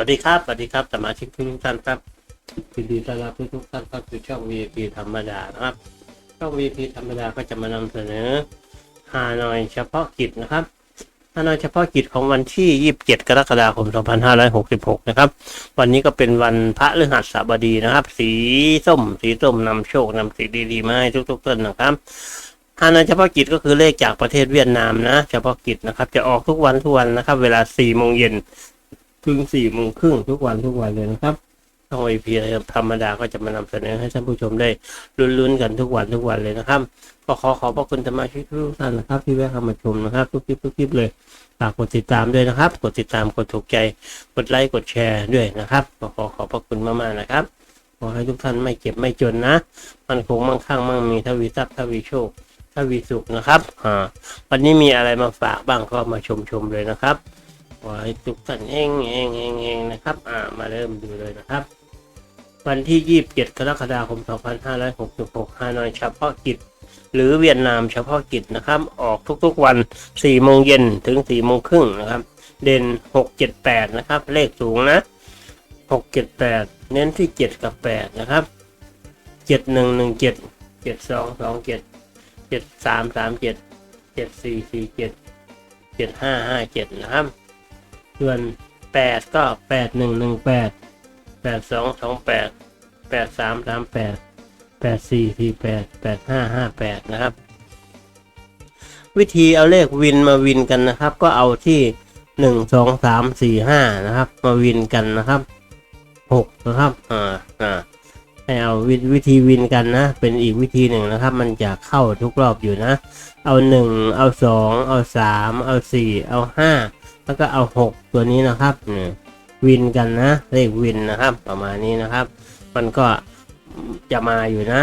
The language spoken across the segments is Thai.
วัสดีครับ สวัสดีครับ สมาชิกทุกท่านครับยินดีต้อนรับทุกท่านเข้าสู่ช่อง VIP ธรรมดานะครับ ช่อง VIP ธรรมดาก็จะมานำเสนอฮานอยเฉพาะกิจนะครับฮานอยเฉพาะกิจของวันที่ 27 กรกฎาคม 2566 นะครับ วันนี้ก็เป็นวันพระฤหัสบดีนะครับ สีส้ม สีส้มนำโชคนำสีดีๆมาให้ทุกๆท่านนะครับฮานอยเฉพาะกิจก็คือเลขจากประเทศเวียดนามนะ เฉพาะกิจนะครับ จะออกทุกวันทุกวันนะครับ เวลา4โมงเย็น ถึงสี่โมงครึ่งทุกวันทุกวันเลยนะครับช่องไอพีธรรมดาก็จะมานำเสนอให้ท่านผู้ชมได้ลุ้นๆกันทุกวันทุกวันเลยนะครับก็ขอขอบพระคุณสมาชิกทุกท่านนะครับ ที่แวะเข้ามาชมนะครับ ทุกคลิปทุกคลิปเลยฝากกดติดตามด้วยนะครับ กดติดตามกดถูกใจ กดไลค์กดแชร์ด้วยนะครับก็ขอขอบพระคุณมากๆนะครับขอให้ทุกท่านไม่เจ็บไม่จนนะ มันคงมั่งคั่งมั่งมีทวีทรัพย์ทวีโชคทวีสุขนะครับอ่าวันนี้มีอะไรมาฝากบ้างก็มาชมชมเลยนะครับ ขอให้ทุกท่านเองเองเองเองนะครับ อ่า มาเริ่มดูเลยนะครับ วันที่ 27 กรกฎาคม 2566ฮานอยเฉพาะกิจ หรือเวียดนามเฉพาะกิจนะครับ ออกทุกๆวัน 4 โมงเย็นถึง 4 โมงครึ่งนะครับ เด่น 678 นะครับ เลขสูงนะ 678 เน้นที่ 7 กับ 8 นะครับ 7117 7227 7337 7447 7557 นะครับ ส่วนแปดก็แปดหนึ่งหนึ่งแปดแปดสองสองแปดแปดสามสามแปดแปดสี่สี่แปดแปดห้าห้าแปดนะครับ วิธีเอาเลขวินมาวินกันนะครับ ก็เอาที่หนึ่งสองสามสี่ห้านะครับ มาวินกันนะครับหกนะครับอ่าอ่าให้เอาววิธีวินกันนะ เป็นอีกวิธีหนึ่งนะครับ มันจะเข้าทุกรอบอยู่นะ เอาหนึ่งเอาสองเอาสามเอาสี่เอาห้า แล้วก็เอาหกตัวนี้นะครับเนี่ยวินกันนะเลขวินนะครับ ประมาณนี้นะครับ มันก็จะมาอยู่นะ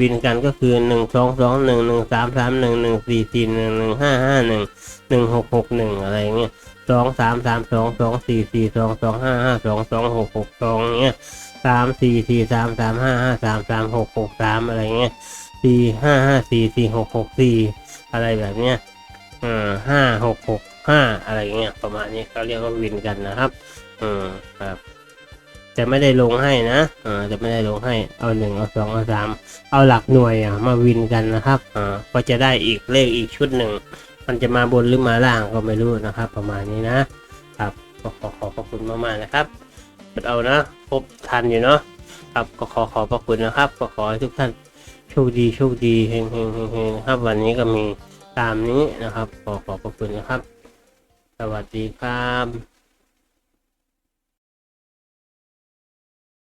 วินกันก็คือหนึ่งสองสองหนึ่งหนึ่งสามสามหนึ่งหนึ่งสี่สี่หนึ่งหนึ่งห้าห้าหนึ่งหนึ่งหกหกหนึ่งอะไรเงี้ยสองสามสามสองสองสี่สี่สองสองห้าห้าสองสองหกหกสองเงี้ยสามสี่สี่สามสามห้าห้าสามสามหกหกสามอะไรเงี้ยสี่ห้าห้าสี่สี่หกหกสี่อะไรแบบเนี้ยอ่าห้าหกหก ห้าอะไรเงี้ยประมาณนี้เขาเรียกว่าวินกันนะครับอืมครับจะไม่ได้ลงให้นะอ่าจะไม่ได้ลงให้เอาหนึ่งเอาสองเอาสามเอาหลักหน่วยอะมาวินกันนะครับอ่าก็จะได้อีกเลขอีกชุดหนึ่งมันจะมาบนหรือมาล่างก็ไม่รู้นะครับ ประมาณนี้นะครับก็ขอขอบพระคุณมากๆนะครับกดเอานะครบทันอยู่เนาะครับก็ขอขอบพระคุณนะครับก็ขอให้ทุกท่านโชคดีโชคดีเฮงเฮงเฮงเฮงนะครับวันนี้ก็มีตามนี้นะครับ ขอขอบพระคุณนะครับ สวัสดีครับ